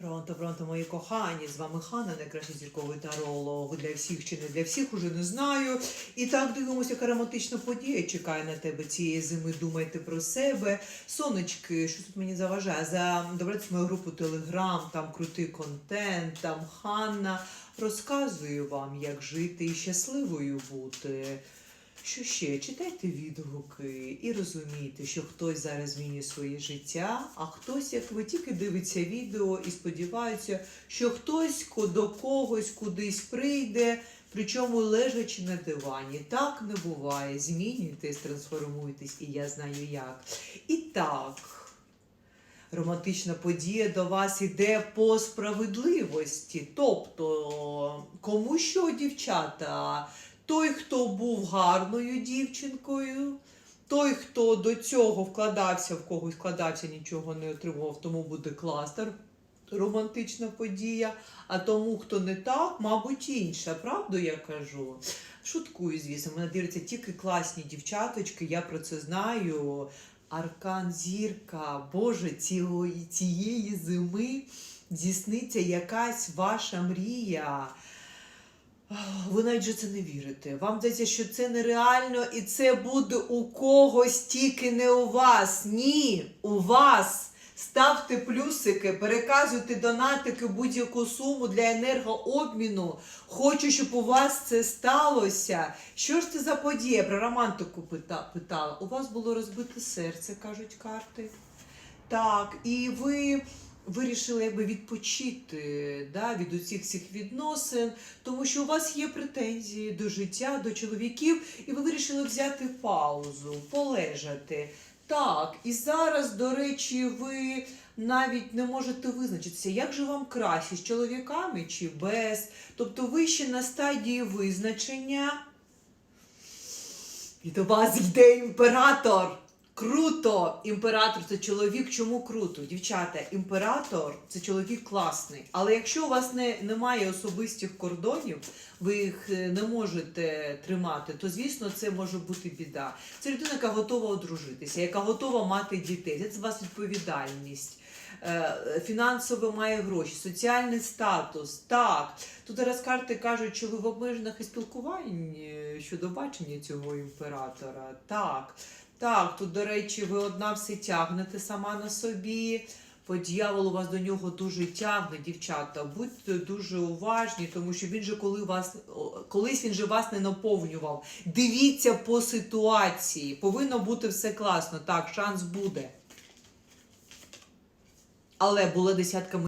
Пронто, пронто, мої кохані, з вами Хана, найкращий зірковий таролог для всіх чи не для всіх, уже не знаю. І так дивимося, яка романтична подія чекає на тебе цієї зими. Думайте про себе. Сонечки, що тут мені заважає? За добрати мою групу Телеграм, там крутий контент, там Ханна. Розказую вам, як жити і щасливою бути. Що ще? Читайте відгуки і розумійте, що хтось зараз змінює своє життя, а хтось, як ви тільки дивиться відео і сподівається, що хтось до когось кудись прийде, причому лежачи на дивані. Так не буває. Змінюйтесь, трансформуйтесь, і я знаю як. І так. Романтична подія до вас іде по справедливості. Тобто, кому що, дівчата? Той, хто був гарною дівчинкою, той, хто до цього вкладався, в когось вкладався, нічого не отримував, тому буде кластер. Романтична подія, а тому, хто не так, мабуть, інша. Правду я кажу? Шуткую, звісно, мене дивляться тільки класні дівчаточки, я про це знаю. Аркан зірка, Боже, цілої, цієї зими здійсниться якась ваша мрія. Ви навіть же це не вірите. Вам здається, що це нереально і це буде у когось, тільки не у вас. Ні, у вас. Ставте плюсики, переказуйте донатики будь-яку суму для енергообміну. Хочу, щоб у вас це сталося. Що ж це за подія? Про романтику питала. У вас було розбите серце, кажуть карти. Так, і ви вирішили якби відпочити да, від усіх цих відносин, тому що у вас є претензії до життя, до чоловіків, і ви вирішили взяти паузу, полежати. Так, і зараз, до речі, ви навіть не можете визначитися, як же вам краще з чоловіками чи без. Тобто ви ще на стадії визначення. І до вас йде імператор. Круто! Імператор це чоловік. Чому круто? Дівчата, імператор це чоловік класний. Але якщо у вас не, немає особистих кордонів, ви їх е, не можете тримати, то звісно це може бути біда. Це людина, яка готова одружитися, яка готова мати дітей. Це з вас відповідальність. Е, Фінансово має гроші, соціальний статус. Так. Тут зараз карти кажуть, що ви в обмеженах і спілкуванні щодо бачення цього імператора. Так. Так, тут, до речі, ви одна все тягнете сама на собі. По дьяволу вас до нього дуже тягне, дівчата. Будьте дуже уважні, тому що він же коли вас колись він же вас не наповнював. Дивіться по ситуації. Повинно бути все класно. Так, шанс буде. Але була десятка